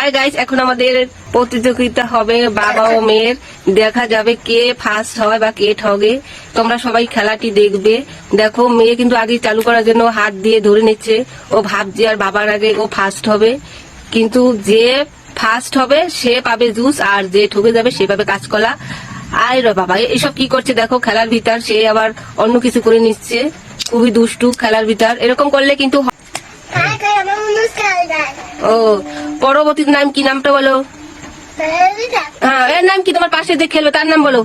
Hi guys এখন আমাদের প্রতিযোগিতা হবে বাবা ও মেয়ের। দেখা যাবে কে ফার্স্ট হয় বা কে ঠগে। তোমরা সবাই খেলাটি দেখবে। দেখো, মেয়ে কিন্তু আগে চালু করার জন্য হাত দিয়ে ধরে নিচ্ছে। ও ভাবছে আর বাবার আগে ও ফার্স্ট হবে। কিন্তু যে ফার্স্ট হবে, সে পাবে জুস আর যে ঠকে যাবে, সে পাবে কাঁচকলা। আয় রে বাবা এসব কি করছে? দেখো, খেলার ভিতর সে আবার অন্য কিছু করে নিচ্ছে। খুবই দুষ্টু খেলার ভিতর। এরকম করলে কিন্তু ও পরবর্তী নাম কি? নামটা বলো। হ্যাঁ এর নাম কি? তোমার পাশে যে খেলবে তার নাম বলো।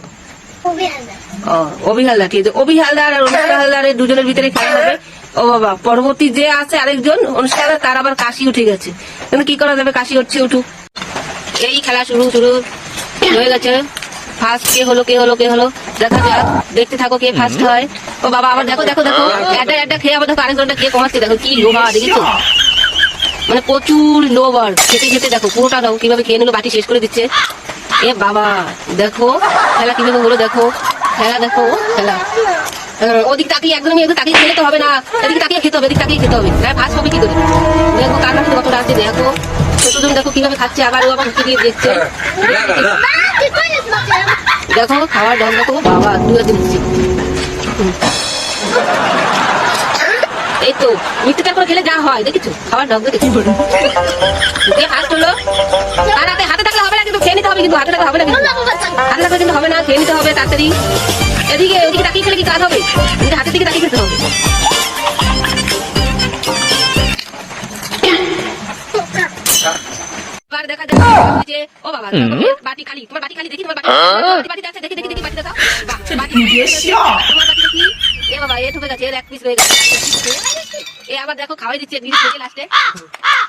ও অভি হালদার ঠিক আছে। অভি হালদার আর অনুষ্কা হালদার এই দুজনের ভিতরে খেলা হবে। ও বাবা পরবর্তী যে আছে আরেকজন অনুষ্কা তার আবার কাশি উঠে গেছে। কিন্তু কি করা যাবে? কাশি হচ্ছে উঠুক। এই খেলা শুরু শুরু। হয়ে গেছে। ফার্স্ট কে হলো কে হলো কে হলো? দেখা যাক। দেখতে থাকো কে ফার্স্ট হয়। ও বাবা আবার দেখো দেখো দেখো। একটা একটা খেয়ে আবার দেখো আরেকজনটা কে কমাচ্ছে। দেখো কি লোভা দেখেছ? মানে প্রচুর লোভার খেতে খেতে দেখো, পুরোটা দাও কীভাবে খেয়ে নিলো, বাটি শেষ করে দিচ্ছে। এ বাবা, দেখো, খেলা কীভাবে হলো দেখো। খেলা দেখো, খেলা। ওদিক তাকিয়ে একদমই একদম তাকিয়ে খেলে তো হবে না। এদিকে তাকিয়ে খেতে হবে, এদিক তাকিয়ে খেতে হবে। হ্যাঁ ফার্স্ট হবে কি করে? দেখো, কার কাছে কত আছে, দেখো। ছোটজন দেখো কীভাবে খাচ্ছে, আবার ও আবার উঠে দিয়ে দেখছে. দেখো, খাওয়ার ঢং দেখো বাবা দু একদিন তো মিথ্যেটার করে খেলে যা হয় দেখেছ? খাওয়ার ঢং দেখেছ? কে ফার্স্ট হলো আর হাতে হাতে থাকলে হবে না কিন্তু খেয়ে নিতে হবে কিন্তু হাতে থাকলে হবে না. হাতে থাকলে কিন্তু হবে না খেয়ে নিতে হবে তাড়াতাড়ি। এদিকে ওদিকে তাকিয়ে খেলে কি কাজ হবে। এদিকে হাতের দিকে তাকিয়ে খেতে হবে। এবার দেখা যাচ্ছে ও বাবা বাটি খালি তোমার বাটি খালি দেখি তোমার বাটি বাটি বাটি আছে দেখি দেখি দেখি বাটি বাহ, বাটি দেখি এ বাবা, এ ঠকে গেছে, এর এক পিস হয়ে গেছে। এ আবার দেখো, খাওয়াই দিচ্ছে, বিড়ি থেকে লাস্টে।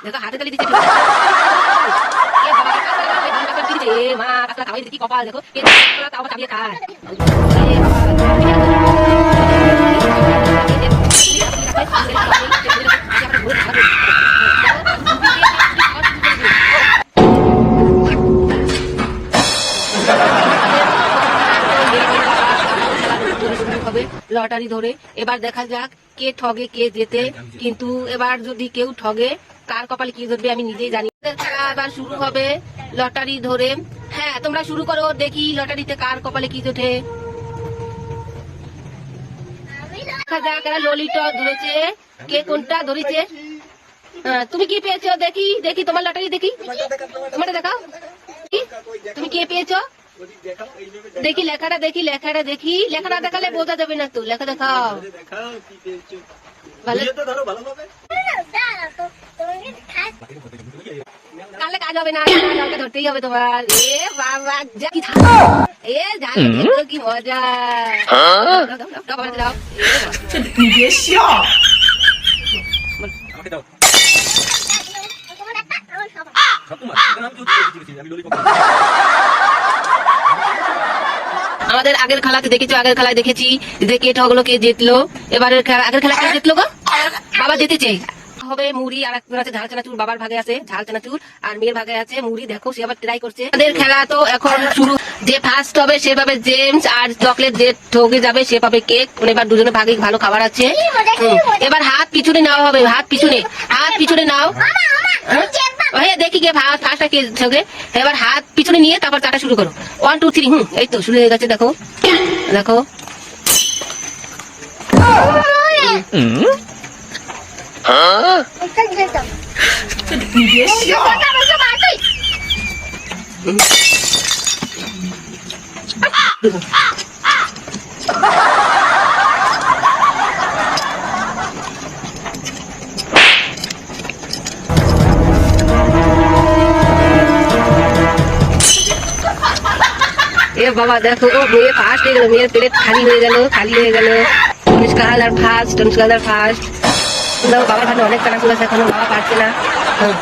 দেখো, হাতে তালি দিচ্ছে। মা পাতলা খাওয়াই দিচ্ছে কপাল, দেখো। এ পাতলা তাও খায়। লটারি ধরে। এবার দেখা যাক কে ঠগে, কে জেতে। কিন্তু এবার যদি কেউ ঠগে, কার কপালে কি ধরবে আমি নিজেই জানি খেলা এবার শুরু হবে লটারি ধরে। হ্যাঁ তোমরা শুরু করো, দেখি লটারিতে কার কপালে কি জোটে। দেখা যাক ললিটা ধরেছে। কে কোনটা ধরেছে? তুমি কি পেয়েছ? দেখি দেখি তোমার লটারি দেখি। তোমারটা দেখাও। তুমি কে পেয়েছ? দেখি লেখাটা দেখি লেখাটা দেখি লেখাটা দেখালে বোঝা যাবে না তো লেখা দেখাও ভালো কালে কাজ হবে না কালকে ধরতেই হবে তোমার এ বাবা যা কি থাক এ জানি দেখো কি মজা দাও, দাও, দাও, দাও, বাবাকে দাও। এ বাবা। আমাকে দাও ঠাকুমা আমি তো উঠে আমি ললিপপ আমাদের আগের খেলাতে দেখেছ আগের খেলায় দেখেছি যে কে ঠগলো কে জিতলো। এবারের খেলা আগের খেলা কে জিতলো গো? বাবা জিতেছে। হবে মুড়ি আর একজন আছে ঝাল চানাচুর বাবার ভাগে আছে ঝাল চানাচুর আর মেয়ের ভাগে আছে মুড়ি। দেখো সে আবার ট্রাই করছে। খেলা তো এখন শুরু। যে ফার্স্ট হবে সে পাবে জেমস আর চকলেট যে ঠকে যাবে সে পাবে কেক এবার দুজনে ভাগে ভালো খাবার আছে। এবার হাত পিছনে নেওয়া হবে হাত পিছনে। হাত পিছনে নাও? হ্যাঁ? দেখি ফার্স্ট ফার্স্টটা কে ঠকে এবার হাত পিছনে নিয়ে তারপর চাটা শুরু করো। ওয়ান টু থ্রি হুম এই তো শুরু হয়ে গেছে দেখো। দেখো। এ বাবা দেখো ও মেয়ে ফার্স্ট হয়ে গেল মেয়ের প্লেট খালি হয়ে গেল খালি হয়ে গেল। অনুষ্কা হালদার ফার্স্ট অনুষ্কা হালদার ফার্স্ট দেখো বাবার হাতে অনেক টাকা চলেছে এখনও বাবা পারছে না।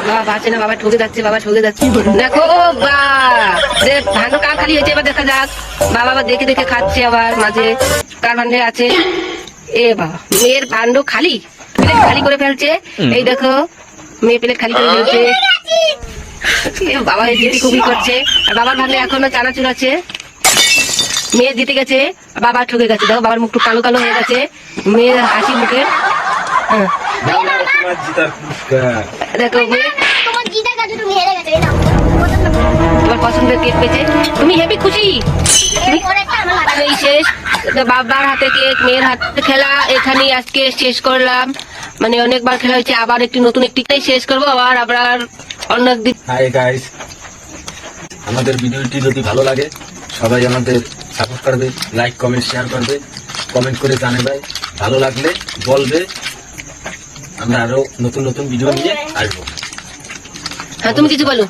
বাবা পারছে না বাবা ঠকে যাচ্ছে বাবা ঠকে যাচ্ছে। দেখো ও বা যে ভান্ড কার খালি হয়েছে এবার দেখা যাক। বাবা আবার দেখে দেখে খাচ্ছে আবার মাঝে। কার ভান্ডে আছে? এ বাবা মেয়ের ভান্ড খালি? প্লেট খালি করে ফেলছে। এই দেখো মেয়ে প্লেট খালি করে ফেলছে। এ বাবা খুবই করছে। আর বাবার ভাগে এখনও চানাচুর আছে। মেয়ে জিতে গেছে বাবা ঠকে গেছে। দেখো বাবার মুখটু কালো কালো হয়ে গেছে। মেয়ের হাসি মুখে। হ্যাঁ, দেখো তোমার একটা পছন্দের কেক পেয়েছে। তুমি হেবি খুশি? একটা এই শেষ। বাবার হাতে কেক মেয়ের হাতে খেলা। এখানেই আজকে শেষ করলাম। মানে অনেকবার খেলা হয়েছে আবার একটি নতুন একটিটাই শেষ করব আবার আবার অন্য একদিন। হাই গাইস আমাদের ভিডিওটি যদি ভালো লাগে সবাই আমাদের সাপোর্ট করবে লাইক কমেন্ট শেয়ার করবে কমেন্ট করে জানাবে ভালো লাগলে বলবে। আমরা আরও নতুন নতুন ভিডিও নিয়ে আসব। হ্যাঁ তুমি কিছু বলো।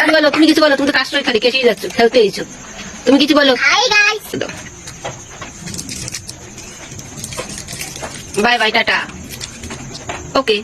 তুমি বলো তুমি কিছু বলো তুমি তো কাস্টমার খালি কেসেই যাচ্ছ খেলতে এইছো তুমি কিছু বলো। Hi guys bye bye tata. Okay